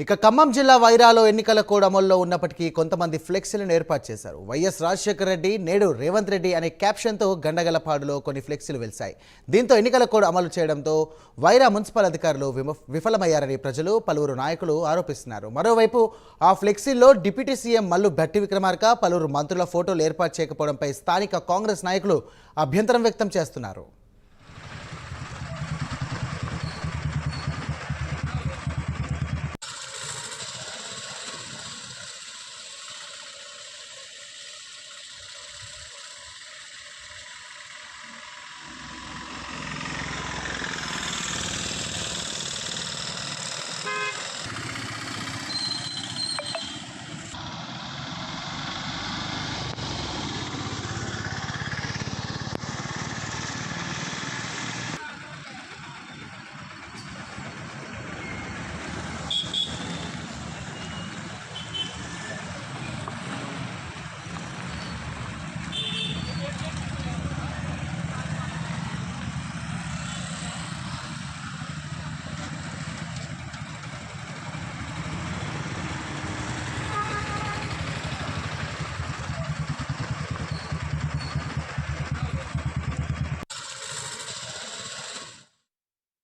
ఇక ఖమ్మం జిల్లా వైరాలో ఎన్నికల కోడ్ అమల్లో ఉన్నప్పటికీ కొంతమంది ఫ్లెక్సీలను ఏర్పాటు చేశారు. వైఎస్ రాజశేఖర రెడ్డి నేడు రేవంత్ రెడ్డి అనే క్యాప్షన్తో గండగలపాడులో కొన్ని ఫ్లెక్సీలు వెలిశాయి. దీంతో ఎన్నికల కోడ్ అమలు చేయడంతో వైరా మున్సిపల్ అధికారులు విమ- విఫలమయ్యారని ప్రజలు పలువురు నాయకులు ఆరోపిస్తున్నారు. మరోవైపు ఆ ఫ్లెక్సీల్లో డిప్యూటీ సీఎం మల్లు భట్టి విక్రమార్క పలువురు మంత్రుల ఫోటోలు ఏర్పాటు చేయకపోవడంపై స్థానిక కాంగ్రెస్ నాయకులు అభ్యంతరం వ్యక్తం చేస్తున్నారు.